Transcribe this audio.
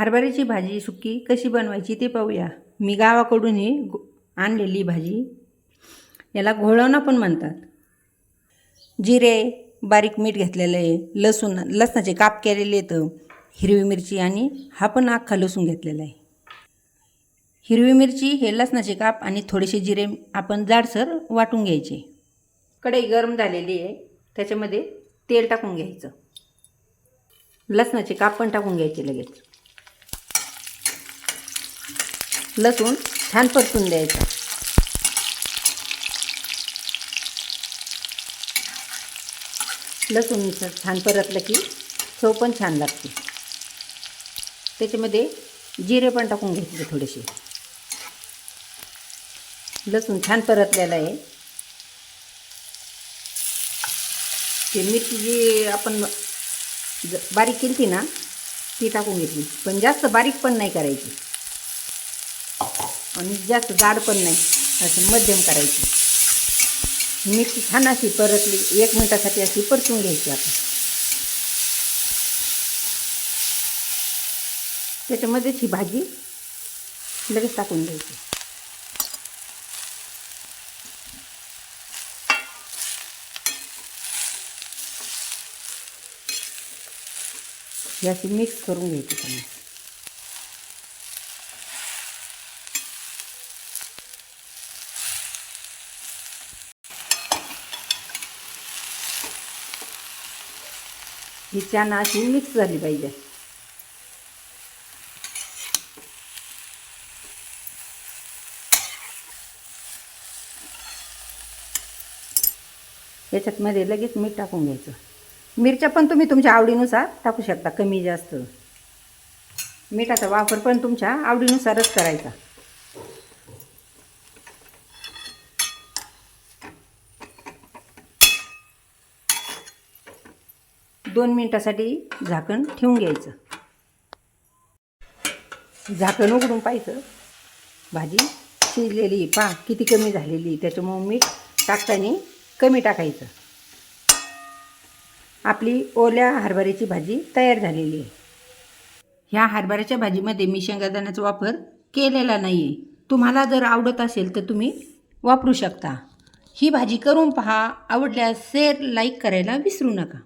हरभऱ्याची भाजी सुकी कशी बनवायची ते पाहूया. मी गावाकडूनही गो- आणलेली भाजी. याला घोळवणं पण म्हणतात. जिरे बारीक मीठ घेतलेलं आहे लसूण लसणाचे काप केलेले आहेत हिरवी मिरची आणि हा पण अख्खा लसूण घेतलेला आहे. हिरवी मिरची हे लसणाचे काप आणि थोडेसे जिरे आपण जाडसर वाटून घ्यायचे. कढई गरम झालेली आहे त्याच्यामध्ये तेल टाकून घ्यायचं. लसणाचे काप पण टाकून घ्यायचे लगेच. लसूण छान परतून द्यायचा. लसूण छान परतलं की चव पण छान लागते. त्याच्यामध्ये जिरे पण टाकून घ्यायचे थोडेसे. लसूण छान परतलेलं आहे. ते मिरची जी आपण बारीक केली ना ती टाकून घेतली. पण जास्त बारीक पण नाही करायची. आणि जास्त जाड पण नाही. असं मध्यम करायची. मिरची छान अशी परतली. एक मिनटासाठी अशी परतून घ्यायची आपण. त्याच्यामध्येच ही भाजी लगेच टाकून द्यायची ही अशी मिक्स करून घ्यायची त्यांना ही छान अशी मिक्स झाली पाहिजे. याच्यात मध्ये लगेच मीठ टाकून घ्यायचं. मिरच्या पण तुम्ही तुमच्या आवडीनुसार टाकू शकता कमी जास्त. मिठाचा वापर पण तुमच्या आवडीनुसारच करायचा. दोन मिनटासाठी झाकण ठेवून घ्यायचं. झाकण उघडून पाहायचं. भाजी शिजलेली पा किती कमी झालेली त्याच्यामुळं मीठ टाकताना कमी टाकायचं. आपली ओल्या हरभऱ्याची भाजी तयार झालेली आहे. ह्या हरभऱ्याच्या भाजीमध्ये मी शेंगादाण्याचा वापर केलेला नाही आहे तुम्हाला जर आवडत असेल तर तुम्ही वापरू शकता. ही भाजी करून पहा. आवडल्यास शेअर लाईक करायला विसरू नका.